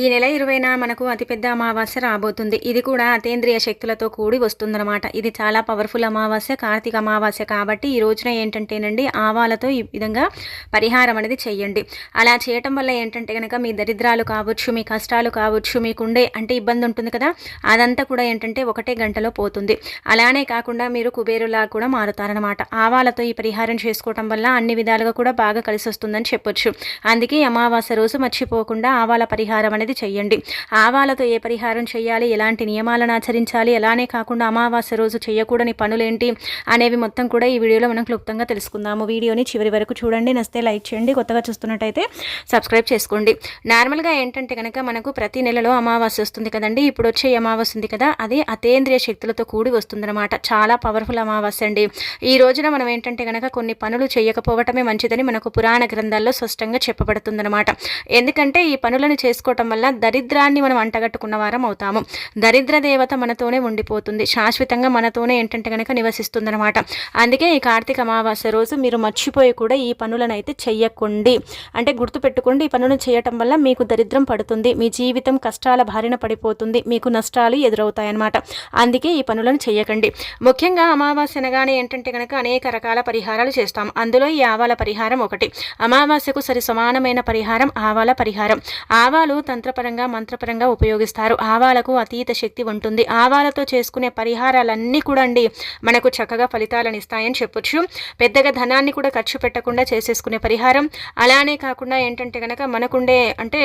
ఈ నెల ఇరవైన మనకు అతిపెద్ద అమావాస్య రాబోతుంది. ఇది కూడా అతేంద్రియ శక్తులతో కూడి వస్తుందన్నమాట. ఇది చాలా పవర్ఫుల్ అమావాస్య కార్తీక అమావాస్య కాబట్టి ఈ రోజున ఏంటంటేనండి ఆవాలతో ఈ విధంగా పరిహారం అనేది చేయండి. అలా చేయటం వల్ల ఏంటంటే కనుక మీ దరిద్రాలు కావచ్చు మీ కష్టాలు కావచ్చు మీకుండే అంటే ఇబ్బంది ఉంటుంది కదా అదంతా కూడా ఏంటంటే ఒకటే గంటలో పోతుంది. అలానే కాకుండా మీరు కుబేరులా కూడా మారుతారనమాట ఆవాలతో ఈ పరిహారం చేసుకోవటం వల్ల అన్ని విధాలుగా కూడా బాగా కలిసి వస్తుందని చెప్పొచ్చు. అందుకే అమావాస్య రోజు మర్చిపోకుండా ఆవాల పరిహారం అనేది చెయ్యండి. ఆవాలతో ఏ పరిహారం చేయాలి ఎలాంటి నియమాలను ఆచరించాలి? అలానే కాకుండా అమావాస్య రోజు చేయకూడని పనులేంటి? అనేవి మొత్తం కూడా ఈ వీడియోలో మనం క్లుప్తంగా తెలుసుకుందాము. వీడియోని చివరి వరకు చూడండి. నస్తే లైక్ చేయండి. కొత్తగా చూస్తున్నట్టయితే సబ్స్క్రైబ్ చేసుకోండి. నార్మల్గా ఏంటంటే కనుక మనకు ప్రతి నెలలో అమావాస్య వస్తుంది కదండి. ఇప్పుడు వచ్చే అమావాస్య ఉంది కదా అది అతేంద్రియ శక్తులతో కూడి వస్తుందన్నమాట. చాలా పవర్ఫుల్ అమావాస్య అండి. ఈ రోజున మనం ఏంటంటే కనుక కొన్ని పనులు చేయకపోవటమే మంచిదని మనకు పురాణ గ్రంథాల్లో స్పష్టంగా చెప్పబడుతుందన్నమాట. ఎందుకంటే ఈ పనులను చేసుకోవటం వల్ల దరిద్రాన్ని మనం అంటగట్టుకున్న వారం అవుతాము. దరిద్ర దేవత మనతోనే ఉండిపోతుంది. శాశ్వతంగా మనతోనే ఏంటంటే కనుక నివసిస్తుందనమాట అందుకే ఈ కార్తీక అమావాస్య రోజు మీరు మర్చిపోయి కూడా ఈ పనులను అయితే చెయ్యకండి. అంటే గుర్తుపెట్టుకోండి ఈ పనులను చేయటం వల్ల మీకు దరిద్రం పడుతుంది. మీ జీవితం కష్టాల బారిన పడిపోతుంది. మీకు నష్టాలు ఎదురవుతాయన్నమాట. అందుకే ఈ పనులను చేయకండి ముఖ్యంగా అమావాస్య అనగానే ఏంటంటే కనుక అనేక రకాల పరిహారాలు చేస్తాం. అందులో ఈ ఆవాల పరిహారం ఒకటి. అమావాస్యకు సరి సమానమైన పరిహారం ఆవాల పరిహారం. ఆవాలు తంత్రపరంగా మంత్రపరంగా ఉపయోగిస్తారు. ఆవాలకు అతీత శక్తి ఉంటుంది. ఆవాలతో చేసుకునే పరిహారాలన్నీ కూడా అండి మనకు చక్కగా ఫలితాలను ఇస్తాయని చెప్పొచ్చు. పెద్దగా ధనాన్ని కూడా ఖర్చు పెట్టకుండా చేసేసుకునే పరిహారం. అలానే కాకుండా ఏంటంటే కనుక మనకుండే అంటే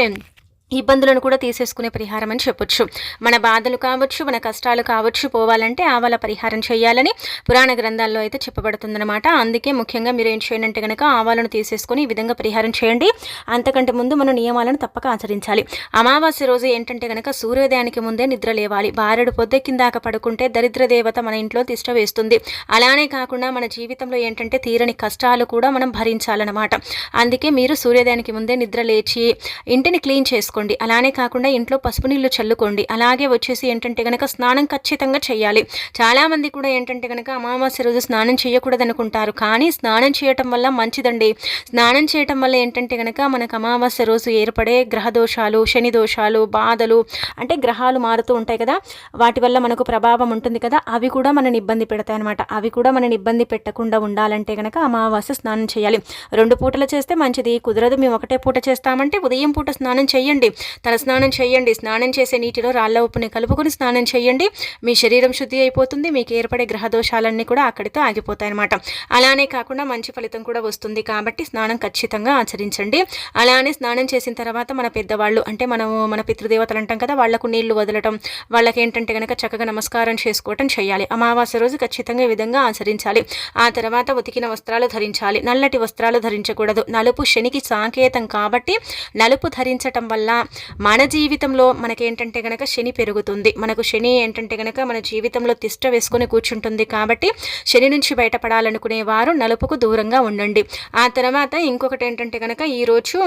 ఇబ్బందులను కూడా తీసేసుకునే పరిహారం అని చెప్పొచ్చు. మన బాధలు కావచ్చు మన కష్టాలు కావచ్చు పోవాలంటే ఆవాల పరిహారం చేయాలని పురాణ గ్రంథాల్లో అయితే చెప్పబడుతుందన్నమాట. అందుకే ముఖ్యంగా మీరు ఏం చేయండి అంటే కనుక ఆవాలను తీసేసుకొని ఈ విధంగా పరిహారం చేయండి. అంతకంటే ముందు మన నియమాలను తప్పక ఆచరించాలి. అమావాస్య రోజు ఏంటంటే కనుక సూర్యోదయానికి ముందే నిద్ర లేవాలి. బారెడు పొద్దెక్కిందాక పడుకుంటే దరిద్ర దేవత మన ఇంట్లో తిష్ట వేస్తుంది. అలానే కాకుండా మన జీవితంలో ఏంటంటే తీరని కష్టాలు కూడా మనం భరించాలన్నమాట. అందుకే మీరు సూర్యోదయానికి ముందే నిద్ర లేచి ఇంటిని క్లీన్ చేసుకోండి చేసుకోండి అలానే కాకుండా ఇంట్లో పసుపు నీళ్ళు చల్లుకోండి. అలాగే వచ్చేసి ఏంటంటే కనుక స్నానం ఖచ్చితంగా చేయాలి. చాలామంది కూడా ఏంటంటే కనుక అమావాస్య రోజు స్నానం చేయకూడదు అనుకుంటారు. కానీ స్నానం చేయటం వల్ల మంచిదండి. స్నానం చేయటం వల్ల ఏంటంటే కనుక మనకు అమావాస్య రోజు ఏర్పడే గ్రహ దోషాలు శని దోషాలు బాధలు అంటే గ్రహాలు మారుతూ ఉంటాయి కదా. వాటి వల్ల మనకు ప్రభావం ఉంటుంది కదా. అవి కూడా మనని ఇబ్బంది పెడతాయి అనమాట అవి కూడా మనని ఇబ్బంది పెట్టకుండా ఉండాలంటే కనుక అమావాస్య స్నానం చేయాలి. రెండు పూటలు చేస్తే మంచిది. కుదరదు. మేము ఒకటే పూట చేస్తామంటే ఉదయం పూట స్నానం చేయండి. తల స్నానం చేయండి. స్నానం చేసే నీటిలో రాళ్ళ ఉప్పుని కలుపుకొని స్నానం చేయండి. మీ శరీరం శుద్ధి అయిపోతుంది. మీకు ఏర్పడే గ్రహ దోషాలన్నీ కూడా అక్కడితో ఆగిపోతాయి అనమాట అలానే కాకుండా మంచి ఫలితం కూడా వస్తుంది కాబట్టి స్నానం ఖచ్చితంగా ఆచరించండి. అలానే స్నానం చేసిన తర్వాత మన పెద్దవాళ్ళు అంటే మనము మన పితృదేవతలు అంటాం కదా వాళ్ళకు నీళ్ళు వదలటం వాళ్ళకి ఏంటంటే కనుక చక్కగా నమస్కారం చేసుకోవటం చేయాలి. అమావాస్య రోజు ఖచ్చితంగా ఈ విధంగా ఆచరించాలి. ఆ తర్వాత ఉతికిన వస్త్రాలు ధరించాలి. నల్లటి వస్త్రాలు ధరించకూడదు. నలుపు శనికి సాంకేతం కాబట్టి నలుపు ధరించటం వల్ల మన జీవితంలో మనకేంటంటే కనుక శని పెరుగుతుంది. మనకు శని ఏంటంటే కనుక మన జీవితంలో తిష్ట వేసుకొని కూర్చుంటుంది కాబట్టి శని నుంచి బయటపడాలనుకునే వారు నలుపుకు దూరంగా ఉండండి. ఆ తర్వాత ఇంకొకటి ఏంటంటే కనుక ఈరోజు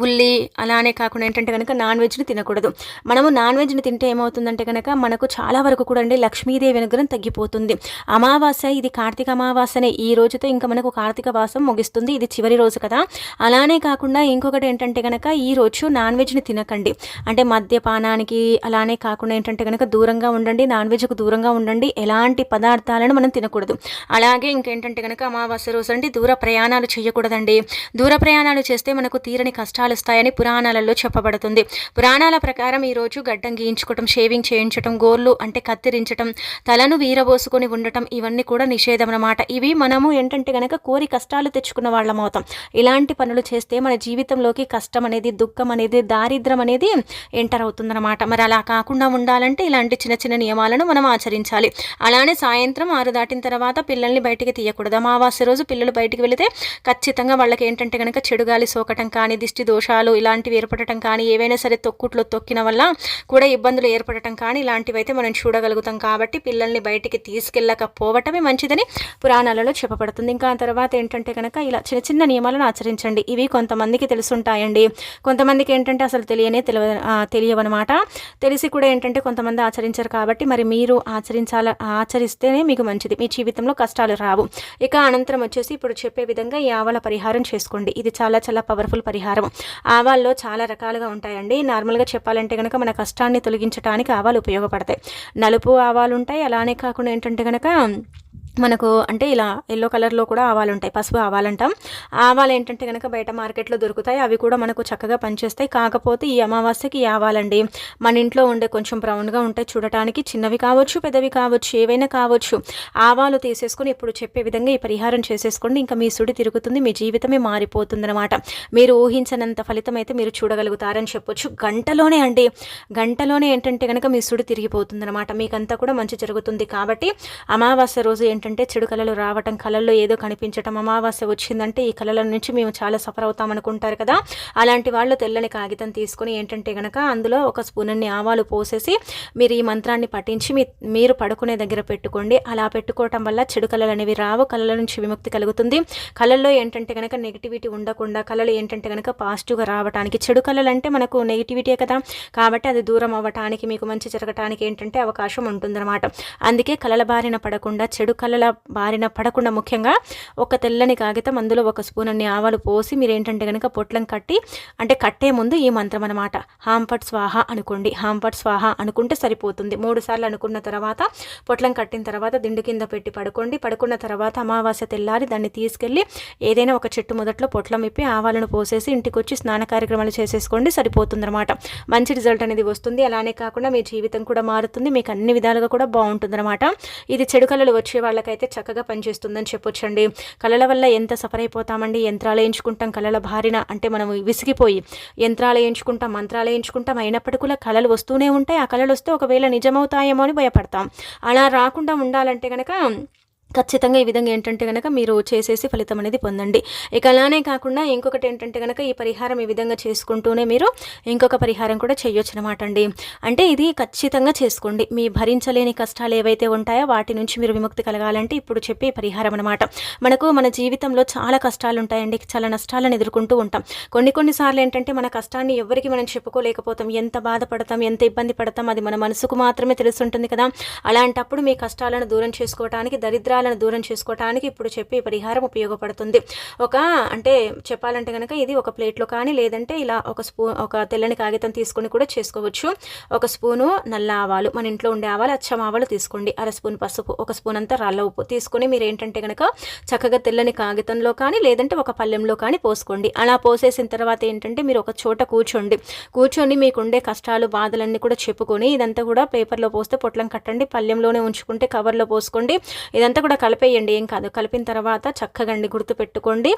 ఉల్లి అలానే కాకుండా ఏంటంటే కనుక నాన్ వెజ్ని తినకూడదు. మనము నాన్ వెజ్ని తింటే ఏమవుతుందంటే కనుక మనకు చాలా వరకు కూడా అండి లక్ష్మీదేవి అనుగ్రహం తగ్గిపోతుంది. అమావాస్య ఇది కార్తీక అమావాస్యనే ఈ రోజుతో ఇంకా మనకు కార్తీక వాసం ముగిస్తుంది. ఇది చివరి రోజు కదా. అలానే కాకుండా ఇంకొకటి ఏంటంటే కనుక ఈ రోజు నాన్ వెజ్ని తినకండి. అంటే మద్యపానానికి అలానే కాకుండా ఏంటంటే కనుక దూరంగా ఉండండి. నాన్ వెజ్కు దూరంగా ఉండండి. ఎలాంటి పదార్థాలను మనం తినకూడదు. అలాగే ఇంకేంటంటే కనుక అమావాస్య రోజు అండి దూర ప్రయాణాలు చేయకూడదండి. దూర ప్రయాణాలు చేస్తే మనకు తీరని కష్టాలు కష్టాలు పురాణాలలో చెప్పబడుతుంది. పురాణాల ప్రకారం ఈరోజు గడ్డం గీయించుకోవటం షేవింగ్ చేయించటం గోర్లు అంటే కత్తిరించటం తలను వీరబోసుకొని ఉండటం ఇవన్నీ కూడా నిషేధం అన్నమాట ఇవి మనము ఏంటంటే కనుక కోరి కష్టాలు తెచ్చుకున్న వాళ్ళం అవుతాం ఇలాంటి పనులు చేస్తే మన జీవితంలోకి కష్టం అనేది దుఃఖం అనేది దారిద్రం అనేది ఎంటర్ అవుతుందన్నమాట. మరి అలా కాకుండా ఉండాలంటే ఇలాంటి చిన్న చిన్న నియమాలను మనం ఆచరించాలి. అలానే సాయంత్రం ఆరు దాటిన తర్వాత పిల్లల్ని బయటికి తీయకూడదు. అమావాస్య రోజు పిల్లలు బయటికి వెళితే ఖచ్చితంగా వాళ్ళకి ఏంటంటే కనుక చెడుగాలి సోకటం కానీ దిష్టి దోషాలు ఇలాంటివి ఏర్పడటం కానీ ఏవైనా సరే తొక్కుట్లో తొక్కిన వల్ల కూడా ఇబ్బందులు ఏర్పడటం కానీ ఇలాంటివి అయితే మనం చూడగలుగుతాం కాబట్టి పిల్లల్ని బయటికి తీసుకెళ్ళకపోవటమే మంచిదని పురాణాలలో చెప్పబడుతుంది. ఇంకా తర్వాత ఏంటంటే కనుక ఇలా చిన్న చిన్న నియమాలను ఆచరించండి. ఇవి కొంతమందికి తెలుసుంటాయండి. కొంతమందికి ఏంటంటే అసలు తెలియనే తెలియ తెలియవన్నమాట. తెలిసి కూడా ఏంటంటే కొంతమంది ఆచరించారు కాబట్టి మరి మీరు ఆచరించాల ఆచరిస్తేనే మీకు మంచిది. మీ జీవితంలో కష్టాలు రావు. ఇక అనంతరం వచ్చేసి ఇప్పుడు చెప్పే విధంగా ఈ ఆవల పరిహారం చేసుకోండి. ఇది చాలా చాలా పవర్ఫుల్ పరిహారం. ఆవాల్లో చాలా రకాలుగా ఉంటాయండి. నార్మల్గా చెప్పాలంటే కనుక మన కష్టాన్ని తొలగించడానికి ఆవాలు ఉపయోగపడతాయి. నలుపు ఆవాలు ఉంటాయి. అలానే కాకుండా ఏంటంటే కనుక మనకు అంటే ఇలా ఎల్లో కలర్లో కూడా ఆవాలు ఉంటాయి పసుపు ఆవాలంటాం. ఆవాలు ఏంటంటే కనుక బయట మార్కెట్లో దొరుకుతాయి అవి కూడా మనకు చక్కగా పనిచేస్తాయి. కాకపోతే ఈ అమావాస్యకి ఈ ఆవాలండి. మన ఇంట్లో ఉండే కొంచెం బ్రౌన్గా ఉంటాయి చూడటానికి చిన్నవి కావచ్చు పెద్దవి కావచ్చు ఏవైనా కావచ్చు. ఆవాలు తీసేసుకొని ఇప్పుడు చెప్పే విధంగా ఈ పరిహారం చేసేసుకోండి. ఇంకా మీ సుడి తిరుగుతుంది మీ జీవితమే మారిపోతుందనమాట మీరు ఊహించనంత ఫలితం అయితే మీరు చూడగలుగుతారని చెప్పొచ్చు. గంటలోనే అండి గంటలోనే ఏంటంటే కనుక మీ సుడి తిరిగిపోతుందనమాట మీకంతా కూడా మంచి జరుగుతుంది కాబట్టి అమావాస్య రోజు ఏంటంటే ఏంటంటే చెడు కళలు రావటం కళల్లో ఏదో కనిపించటం అమావాస్య వచ్చిందంటే ఈ కళల నుంచి మేము చాలా సఫర్ అవుతాం అనుకుంటారు కదా. అలాంటి వాళ్ళు తెల్లని కాగితం తీసుకొని ఏంటంటే కనుక అందులో ఒక స్పూనన్ని ఆవాలు పోసేసి మీరు ఈ మంత్రాన్ని పఠించి మీ మీరు పడుకునే దగ్గర పెట్టుకోండి. అలా పెట్టుకోవటం వల్ల చెడు కళలు అనేవి రావు కళల నుంచి విముక్తి కలుగుతుంది. కళల్లో ఏంటంటే కనుక నెగిటివిటీ ఉండకుండా కళలు ఏంటంటే కనుక పాజిటివ్గా రావడానికి చెడు కళలు అంటే మనకు నెగిటివిటీ కదా. కాబట్టి అది దూరం అవ్వటానికి మీకు మంచి జరగటానికి ఏంటంటే అవకాశం ఉంటుందన్నమాట. అందుకే కళల బారిన పడకుండా చెడు కళ అలల బారిన పడకుండా ముఖ్యంగా ఒక తెల్లని కాగితం అందులో ఒక స్పూన్ అన్ని ఆవాలు పోసి మీరు ఏంటంటే కనుక పొట్లం కట్టి అంటే కట్టే ముందు ఈ మంత్రం అనమాట హాంపట్ స్వాహ అనుకోండి. హాంపట్ స్వాహ అనుకుంటే సరిపోతుంది. మూడు సార్లు అనుకున్న తర్వాత పొట్లం కట్టిన తర్వాత దిండు కింద పెట్టి పడుకోండి. పడుకున్న తర్వాత అమావాస్య తెల్లారి దాన్ని తీసుకెళ్ళి ఏదైనా ఒక చెట్టు మొదట్లో పొట్లం ఇప్పి ఆవాలను పోసేసి ఇంటికి వచ్చి స్నాన కార్యక్రమాలు చేసేసుకోండి. సరిపోతుంది అనమాట మంచి రిజల్ట్ అనేది వస్తుంది. అలానే కాకుండా మీ జీవితం కూడా మారుతుంది. మీకు అన్ని విధాలుగా కూడా బాగుంటుంది అనమాట ఇది చెడు కళలు వచ్చే వాళ్ళ వాళ్ళకైతే చక్కగా పనిచేస్తుందని చెప్పొచ్చండి. కళల వల్ల ఎంత సఫర్ అయిపోతామండి? యంత్రాలు వేయించుకుంటాం కళల భారిన అంటే మనం విసిగిపోయి యంత్రాలు వేయించుకుంటాం మంత్రాలు వేయించుకుంటాం అయినప్పటికీ కూడా కళలు వస్తూనే ఉంటాయి. ఆ కళలు వస్తే ఒకవేళ నిజమవుతాయేమో అని భయపడతాం. అలా రాకుండా ఉండాలంటే కనుక ఖచ్చితంగా ఈ విధంగా ఏంటంటే కనుక మీరు చేసేసి ఫలితం అనేది పొందండి. ఇక అలానే కాకుండా ఇంకొకటి ఏంటంటే కనుక ఈ పరిహారం ఈ విధంగా చేసుకుంటూనే మీరు ఇంకొక పరిహారం కూడా చేయొచ్చు అనమాట అండి. అంటే ఇది ఖచ్చితంగా చేసుకోండి. మీ భరించలేని కష్టాలు ఏవైతే ఉంటాయో వాటి నుంచి మీరు విముక్తి కలగాలంటే ఇప్పుడు చెప్పే పరిహారం అనమాట మనకు మన జీవితంలో చాలా కష్టాలు ఉంటాయండి. చాలా నష్టాలను ఎదుర్కొంటూ ఉంటాం. కొన్ని కొన్నిసార్లు ఏంటంటే మన కష్టాన్ని ఎవరికి మనం చెప్పుకోలేకపోతాం. ఎంత బాధపడతాం ఎంత ఇబ్బంది పడతాం అది మన మనసుకు మాత్రమే తెలుస్తుంటుంది కదా. అలాంటప్పుడు మీ కష్టాలను దూరం చేసుకోవడానికి దరిద్రాలు దోషాలను దూరం చేసుకోవటానికి ఇప్పుడు చెప్పే పరిహారం ఉపయోగపడుతుంది. ఒక అంటే చెప్పాలంటే కనుక ఇది ఒక ప్లేట్లో కానీ లేదంటే ఇలా ఒక స్పూన్ ఒక తెల్లని కాగితం తీసుకొని కూడా చేసుకోవచ్చు. ఒక స్పూను నల్ల ఆవాలు మన ఇంట్లో ఉండే ఆవాలు అచ్చం ఆవాలు తీసుకోండి. అర స్పూన్ పసుపు ఒక స్పూన్ అంతా రాళ్ళ ఉప్పు తీసుకొని మీరు ఏంటంటే కనుక చక్కగా తెల్లని కాగితంలో కానీ లేదంటే ఒక పల్లెంలో కానీ పోసుకోండి. అలా పోసేసిన తర్వాత ఏంటంటే మీరు ఒక చోట కూర్చోండి. కూర్చొని మీకుండే కష్టాలు బాధలన్నీ కూడా చెప్పుకొని ఇదంతా కూడా పేపర్లో పోస్తే పొట్లం కట్టండి పల్లెంలోనే ఉంచుకుంటే కవర్లో పోసుకోండి. ఇదంతా కూడా కలిపేయండి. ఏం కాదు. కలిపిన తర్వాత చక్కగండి గుర్తుపెట్టుకోండి.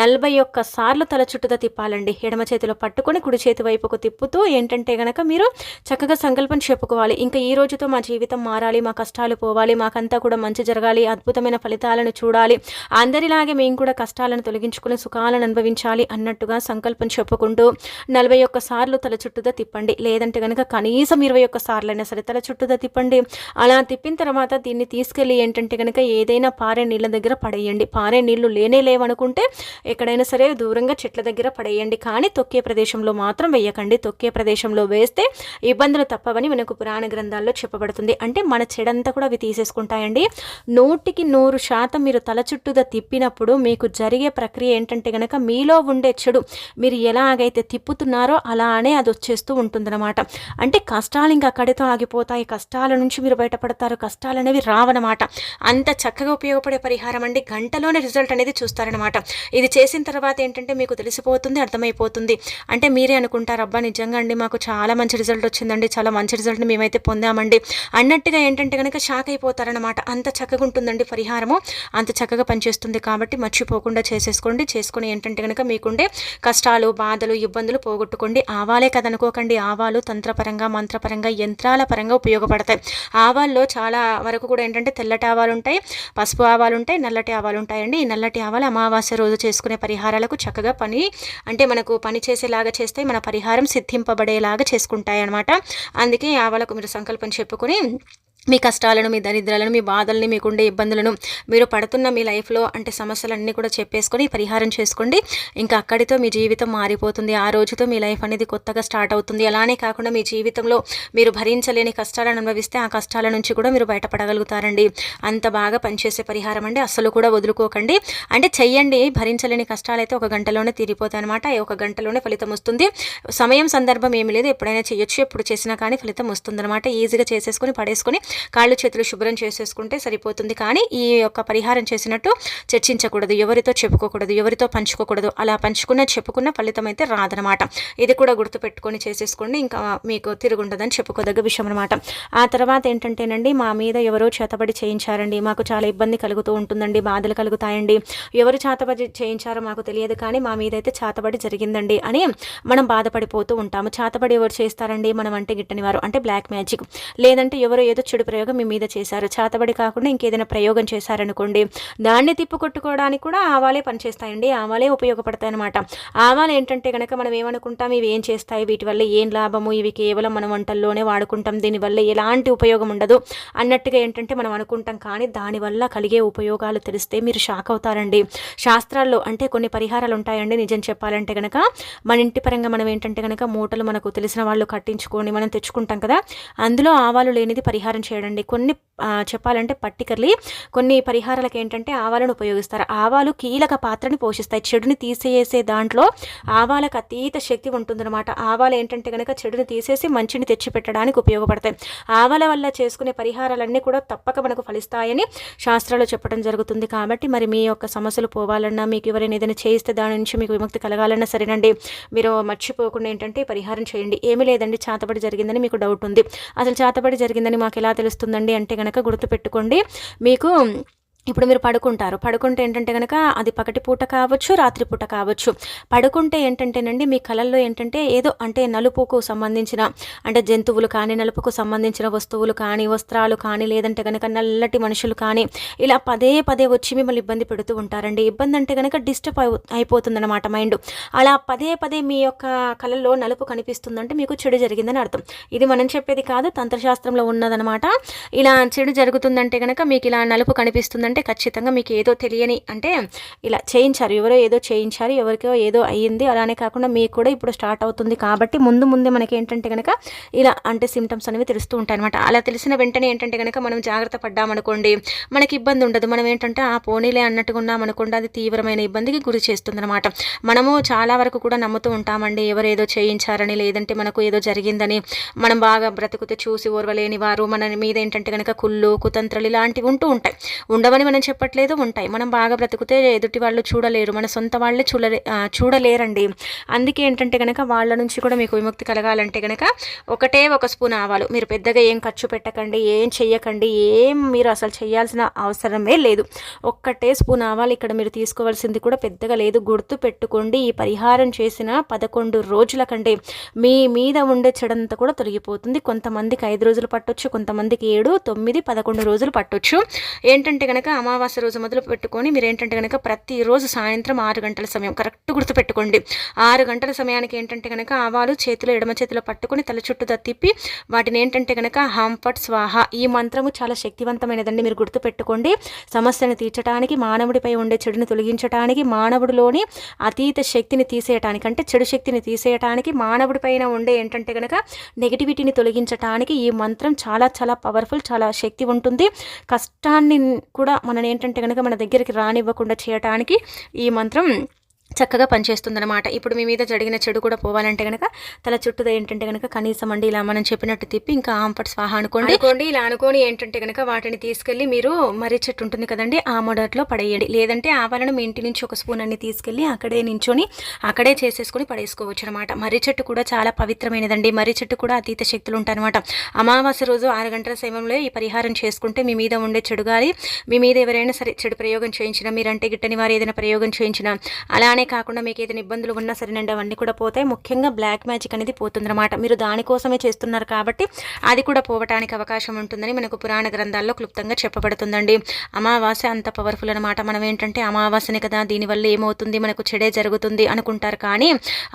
నలభై ఒక్క సార్లు తల చుట్టూతో తిప్పాలండి. ఎడమ చేతిలో పట్టుకొని కుడి చేతి వైపుకు తిప్పుతూ ఏంటంటే గనక మీరు చక్కగా సంకల్పం చెప్పుకోవాలి. ఇంకా ఈ రోజుతో మా జీవితం మారాలి మా కష్టాలు పోవాలి మాకంతా కూడా మంచి జరగాలి అద్భుతమైన ఫలితాలను చూడాలి. అందరిలాగే మేము కూడా కష్టాలను తొలగించుకుని సుఖాలను అనుభవించాలి అన్నట్టుగా సంకల్పం చెప్పుకుంటూ నలభై ఒక్క సార్లు తల చుట్టూతో తిప్పండి. లేదంటే కనుక కనీసం ఇరవై ఒక్క సార్లు అయినా సరే తల చుట్టూతో తిప్పండి. అలా తిప్పిన తర్వాత దీన్ని తీసుకెళ్ళి ఏంటంటే కనుక ఏదైనా పారే నీళ్ళ దగ్గర పడేయండి. పారే నీళ్ళు లేనే లేవనుకుంటే ఎక్కడైనా సరే దూరంగా చెట్ల దగ్గర పడేయండి. కానీ తొక్కే ప్రదేశంలో మాత్రం వేయకండి. తొక్కే ప్రదేశంలో వేస్తే ఇబ్బందులు తప్పవని మనకు పురాణ గ్రంథాల్లో చెప్పబడుతుంది. అంటే మన చెడంతా కూడా అవి తీసేసుకుంటాయండి. నూటికి నూరు శాతం మీరు తల చుట్టూదా తిప్పినప్పుడు మీకు జరిగే ప్రక్రియ ఏంటంటే కనుక మీలో ఉండే చెడు మీరు ఎలాగైతే తిప్పుతున్నారో అలానే అది వచ్చేస్తూ ఉంటుందన్నమాట. అంటే కష్టాలు ఇంకా అక్కడితో ఆగిపోతాయి. కష్టాల నుంచి మీరు బయటపడతారు. కష్టాలు అనేవి రావన్నమాట. అంత చక్కగా ఉపయోగపడే పరిహారం అండి. గంటలోనే రిజల్ట్ అనేది చూస్తారనమాట ఇది చేసిన తర్వాత ఏంటంటే మీకు తెలిసిపోతుంది అర్థమైపోతుంది. అంటే మీరే అనుకుంటారు అబ్బా నిజంగా అండి మాకు చాలా మంచి రిజల్ట్ వచ్చిందండి చాలా మంచి రిజల్ట్ని మేమైతే పొందామండి. అన్నట్టుగా ఏంటంటే కనుక షాక్ అయిపోతారనమాట అంత చక్కగా ఉంటుందండి పరిహారము. అంత చక్కగా పనిచేస్తుంది కాబట్టి మర్చిపోకుండా చేసేసుకోండి. చేసుకుని ఏంటంటే కనుక మీకుండే కష్టాలు బాధలు ఇబ్బందులు పోగొట్టుకోండి. ఆవాలే కదనుకోకండి. ఆవాలు తంత్రపరంగా మంత్రపరంగా యంత్రాల పరంగా ఉపయోగపడతాయి. ఆవాల్లో చాలా వరకు కూడా ఏంటంటే తెల్లటి ఆవాలు ఉంటాయి. పసుపు ఆవాలు ఉంటాయి నల్లటి ఆవాలు ఉంటాయండి ఈ నల్లటి ఆవాలు అమావాస్య రోజు చేసుకునే పరిహారాలకు చక్కగా పని అంటే మనకు పని చేసేలాగా చేస్తే మన పరిహారం సిద్ధింపబడేలాగా చేసుకుంటాయి అనమాట అందుకే ఆవాలకు మీరు సంకల్పం చెప్పుకొని మీ కష్టాలను మీ దరిద్రాలను మీ బాధల్ని మీకుండే ఇబ్బందులను మీరు పడుతున్న మీ లైఫ్లో అంటే సమస్యలన్నీ కూడా చెప్పేసుకొని పరిహారం చేసుకోండి. ఇంకా అక్కడితో మీ జీవితం మారిపోతుంది. ఆ రోజుతో మీ లైఫ్ అనేది కొత్తగా స్టార్ట్ అవుతుంది. అలానే కాకుండా మీ జీవితంలో మీరు భరించలేని కష్టాలను అనుభవిస్తే ఆ కష్టాల నుంచి కూడా మీరు బయటపడగలుగుతారండి. అంత బాగా పనిచేసే పరిహారం అండి. అస్సలు కూడా వదులుకోకండి. అంటే చెయ్యండి. భరించలేని కష్టాలు అయితే ఒక గంటలోనే తీరిపోతాయి అనమాట ఒక గంటలోనే ఫలితం వస్తుంది. సమయం సందర్భం ఏమి లేదు. ఎప్పుడైనా చేయొచ్చు ఎప్పుడు చేసినా కానీ ఫలితం వస్తుందన్నమాట. ఈజీగా చేసేసుకొని పడేసుకొని కాళ్ళు చేతులు శుభ్రం చేసేసుకుంటే సరిపోతుంది. కానీ ఈ యొక్క పరిహారం చేసినట్టు చర్చించకూడదు. ఎవరితో చెప్పుకోకూడదు ఎవరితో పంచుకోకూడదు. అలా పంచుకున్న చెప్పుకున్న ఫలితం అయితే రాదనమాట ఇది కూడా గుర్తుపెట్టుకొని చేసేసుకోండి. ఇంకా మీకు తిరుగుండదని చెప్పుకోదగ్గ విషయం అనమాట ఆ తర్వాత ఏంటంటేనండి మా మీద ఎవరో చేతబడి చేయించారండి. మాకు చాలా ఇబ్బంది కలుగుతూ ఉంటుందండి బాధలు కలుగుతాయండి. ఎవరు చేతబడి చేయించారో మాకు తెలియదు కానీ మా మీద అయితే చేతబడి జరిగిందండి అని మనం బాధపడిపోతూ ఉంటాము. చేతబడి ఎవరు చేస్తారండి? మనం అంటే గిట్టని వారు అంటే బ్లాక్ మ్యాజిక్. లేదంటే ఎవరో ఏదో చెడు ప్రయోగం మీ మీద చేశారు. చేతబడి కాకుండా ఇంకేదైనా ప్రయోగం చేశారనుకోండి దాన్ని తిప్పుకొట్టుకోవడానికి కూడా ఆవాలే పనిచేస్తాయండి. ఆవాలే ఉపయోగపడతాయి అనమాట ఆవాలు ఏంటంటే కనుక మనం ఏమనుకుంటాం ఇవి ఏం చేస్తాయి వీటి వల్ల ఏం లాభము ఇవి కేవలం మన వంటల్లోనే వాడుకుంటాం దీనివల్ల ఎలాంటి ఉపయోగం ఉండదు అన్నట్టుగా ఏంటంటే మనం అనుకుంటాం. కానీ దానివల్ల కలిగే ఉపయోగాలు తెలిస్తే మీరు షాక్ అవుతారండి. శాస్త్రాల్లో అంటే కొన్ని పరిహారాలు ఉంటాయండి. నిజం చెప్పాలంటే కనుక మన ఇంటి పరంగా మనం ఏంటంటే కనుక మూటలు మనకు తెలిసిన వాళ్ళు కట్టించుకొని మనం తెచ్చుకుంటాం కదా అందులో ఆవాలు లేనిది పరిహారం చేయడండి. కొన్ని చెప్పాలంటే పర్టికర్లీ కొన్ని పరిహారాలకు ఏంటంటే ఆవాలను ఉపయోగిస్తారు. ఆవాలు కీలక పాత్రని పోషిస్తాయి. చెడుని తీసేసే దాంట్లో ఆవాలకు అతీత శక్తి ఉంటుందన్నమాట. ఆవాలు ఏంటంటే కనుక చెడుని తీసేసి మంచిని తెచ్చిపెట్టడానికి ఉపయోగపడతాయి. ఆవాల వల్ల చేసుకునే పరిహారాలన్నీ కూడా తప్పక మనకు ఫలిస్తాయని శాస్త్రాలు చెప్పడం జరుగుతుంది. కాబట్టి మరి మీ యొక్క సమస్యలు పోవాలన్నా మీకు ఎవరైనా ఏదైనా చేయిస్తే దాని నుంచి మీకు విముక్తి కలగాలన్నా సరేనండి. మీరు మర్చిపోకుండా ఏంటంటే పరిహారం చేయండి. ఏమీ లేదండి. చాతబడి జరిగిందని మీకు డౌట్ ఉంది. అసలు చాతబడి జరిగిందని మాకు ఎలా తెలుస్తుందండి అంటే కనుక గుర్తుపెట్టుకోండి. మీకు ఇప్పుడు మీరు పడుకుంటారు. పడుకుంటే ఏంటంటే కనుక అది పగటి పూట కావచ్చు రాత్రిపూట కావచ్చు. పడుకుంటే ఏంటంటేనండి మీ కళల్లో ఏంటంటే ఏదో అంటే నలుపుకు సంబంధించిన అంటే జంతువులు కానీ నలుపుకు సంబంధించిన వస్తువులు కానీ వస్త్రాలు కానీ లేదంటే కనుక నల్లటి మనుషులు కానీ ఇలా పదే పదే వచ్చి మిమ్మల్ని ఇబ్బంది పెడుతూ ఉంటారండి. ఇబ్బంది అంటే కనుక డిస్టర్బ్ అయిపోతుందన్నమాట మైండ్. అలా పదే పదే మీ యొక్క కళల్లో నలుపు కనిపిస్తుందంటే మీకు చెడు జరిగిందని అర్థం. ఇది మనం చెప్పేది కాదు తంత్రశాస్త్రంలో ఉన్నదనమాట ఇలా చెడు జరుగుతుందంటే కనుక మీకు ఇలా నలుపు కనిపిస్తుందంటే అంటే ఖచ్చితంగా మీకు ఏదో తెలియని అంటే ఇలా చేయించారు ఎవరో ఏదో చేయించారు ఎవరికో ఏదో అయ్యింది. అలానే కాకుండా మీకు కూడా ఇప్పుడు స్టార్ట్ అవుతుంది కాబట్టి ముందు ముందే మనకి ఏంటంటే కనుక ఇలా అంటే సిమ్టమ్స్ అనేవి తెలుస్తూ ఉంటాయి అనమాట అలా తెలిసిన వెంటనే ఏంటంటే కనుక మనం జాగ్రత్త పడ్డామనుకోండి మనకి ఇబ్బంది ఉండదు. మనం ఏంటంటే ఆ పోనీలే అన్నట్టుగా ఉన్నామనుకోండి అది తీవ్రమైన ఇబ్బందికి గురి చేస్తుందన్నమాట. మనము చాలా వరకు కూడా నమ్ముతూ ఉంటామండి ఎవరు ఏదో చేయించారని లేదంటే మనకు ఏదో జరిగిందని. మనం బాగా బ్రతుకుతే చూసి ఓర్వలేని వారు మన మీద ఏంటంటే కనుక కుళ్ళు కుతంత్రలు ఇలాంటివి ఉంటూ ఉంటాయి. ఉండవని అని మనం చెప్పట్లేదు ఉంటాయి. మనం బాగా బ్రతికితే ఎదుటి వాళ్ళు చూడలేరు. మన సొంత వాళ్ళే చూడలే చూడలేరండి. అందుకే ఏంటంటే కనుక వాళ్ళ నుంచి కూడా మీకు విముక్తి కలగాలంటే కనుక ఒకటే ఒక స్పూన్ ఆవాలు. మీరు పెద్దగా ఏం ఖర్చు పెట్టకండి ఏం చెయ్యకండి ఏం మీరు అసలు చేయాల్సిన అవసరమే లేదు. ఒక్కటే స్పూన్ ఆవాలు ఇక్కడ మీరు తీసుకోవాల్సింది కూడా పెద్దగా లేదు. గుర్తు పెట్టుకోండి ఈ పరిహారం చేసిన పదకొండు రోజుల కంటే మీ మీద ఉండే చెడంతా కూడా తొలగిపోతుంది. కొంతమందికి ఐదు రోజులు పట్టొచ్చు కొంతమందికి ఏడు తొమ్మిది పదకొండు రోజులు పట్టొచ్చు. ఏంటంటే కనుక అమావాస్య రోజు మొదలు పెట్టుకొని మీరు ఏంటంటే కనుక ప్రతిరోజు సాయంత్రం ఆరు గంటల సమయం కరెక్ట్ గుర్తుపెట్టుకోండి ఆరు గంటల సమయానికి ఏంటంటే కనుక ఆవాలు చేతిలో ఎడమ చేతిలో పట్టుకొని తల చుట్టూ తిప్పి వాటిని ఏంటంటే కనుక హంపట్ స్వాహ. ఈ మంత్రము చాలా శక్తివంతమైనదండి మీరు గుర్తుపెట్టుకోండి సమస్యను తీర్చడానికి మానవుడిపై ఉండే చెడుని తొలగించడానికి మానవుడిలోని అతీత శక్తిని తీసేయటానికి అంటే చెడు శక్తిని తీసేయటానికి మానవుడి పైన ఉండే ఏంటంటే కనుక నెగిటివిటీని తొలగించటానికి ఈ మంత్రం చాలా చాలా పవర్ఫుల్ చాలా శక్తి ఉంటుంది. కష్టాన్ని కూడా మనని ఏంటంటే కనుక మన దగ్గరికి రానివ్వకుండా చేయటానికి ఈ మంత్రం చక్కగా పనిచేస్తుందన్నమాట. ఇప్పుడు మీ మీద జరిగిన చెడు కూడా పోవాలంటే కనుక తల చుట్టూ ఏంటంటే కనుక కనీసం అండి ఇలా మనం చెప్పినట్టు తిప్పి ఇంకా ఆంపట్ స్వాహ అనుకోండి. అనుకోండి ఇలా అనుకోని ఏంటంటే కనుక వాటిని తీసుకెళ్ళి మీరు మర్రి చెట్టు ఉంటుంది కదండి ఆ మొదట్లో పడేయండి. లేదంటే ఆవాలను మీ ఇంటి నుంచి ఒక స్పూన్ అన్ని తీసుకెళ్ళి అక్కడే నించొని అక్కడే చేసేసుకొని పడేసుకోవచ్చు అనమాట మర్రి చెట్టు కూడా చాలా పవిత్రమైనదండి. మర్రి చెట్టు కూడా అతీత శక్తులు ఉంటాయన్నమాట. అమావాస్య రోజు ఆరు గంటల సమయంలో ఈ పరిహారం చేసుకుంటే మీ మీద ఉండే చెడు గాలి మీ మీద ఎవరైనా సరే చెడు ప్రయోగం చేయించినా మీరంటే గిట్టని వారు ఏదైనా ప్రయోగం చేయించినా అలానే అనే కాకుండా మీకు ఏదైనా ఇబ్బందులు ఉన్నా సరేనండి అవన్నీ కూడా పోతాయి. ముఖ్యంగా బ్లాక్ మ్యాజిక్ అనేది పోతుందన్నమాట. మీరు దానికోసమే చేస్తున్నారు కాబట్టి అది కూడా పోవటానికి అవకాశం ఉంటుందని మనకు పురాణ గ్రంథాల్లో క్లుప్తంగా చెప్పబడుతుందండి. అమావాస్య అంత పవర్ఫుల్ అనమాట మనం ఏంటంటే అమావాస్యని కదా దీనివల్ల ఏమవుతుంది? మనకు చెడే జరుగుతుంది అనుకుంటారు కానీ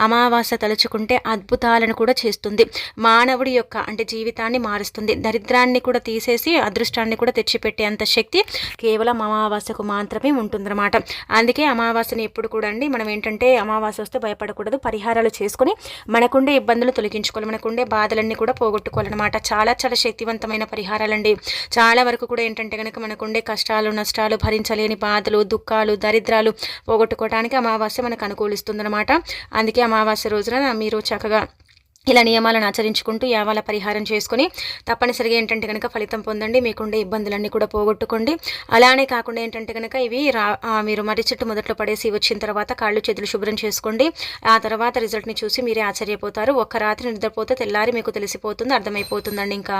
అమావాస్య తలుచుకుంటే అద్భుతాలను కూడా చేస్తుంది. మానవుడి యొక్క అంటే జీవితాన్ని మారుస్తుంది. దరిద్రాన్ని కూడా తీసేసి అదృష్టాన్ని కూడా తెచ్చిపెట్టే అంత శక్తి కేవలం అమావాస్యకు మాత్రమే ఉంటుందన్నమాట. అందుకే అమావాస్యని ఎప్పుడు కూడా అండి మనం ఏంటంటే అమావాస్య వస్తే భయపడకూడదు. పరిహారాలు చేసుకుని మనకుండే ఇబ్బందులు తొలగించుకోవాలి. మనకుండే బాధలన్నీ కూడా పోగొట్టుకోవాలన్నమాట. చాలా చాలా శక్తివంతమైన పరిహారాలండి. చాలా వరకు కూడా ఏంటంటే కనుక మనకుండే కష్టాలు నష్టాలు భరించలేని బాధలు దుఃఖాలు దరిద్రాలు పోగొట్టుకోవడానికి అమావాస్య మనకు అనుకూలిస్తుందన్నమాట. అందుకే అమావాస్య రోజున మీరు చక్కగా ఇలా నియమాలను ఆచరించుకుంటూ యావాల పరిహారం చేసుకుని తప్పనిసరిగా ఏంటంటే కనుక ఫలితం పొందండి మీకుండే ఇబ్బందులన్నీ కూడా పోగొట్టుకోండి. అలానే కాకుండా ఏంటంటే కనుక ఇవి రా మీరు మర్రి చెట్టు మొదట్లో పడేసి వచ్చిన తర్వాత కాళ్ళు చేతులు శుభ్రం చేసుకోండి. ఆ తర్వాత రిజల్ట్ని చూసి మీరే ఆశ్చర్యపోతారు. ఒక్క రాత్రి నిద్రపోతే తెల్లారి మీకు తెలిసిపోతుంది అర్థమైపోతుందండి ఇంకా.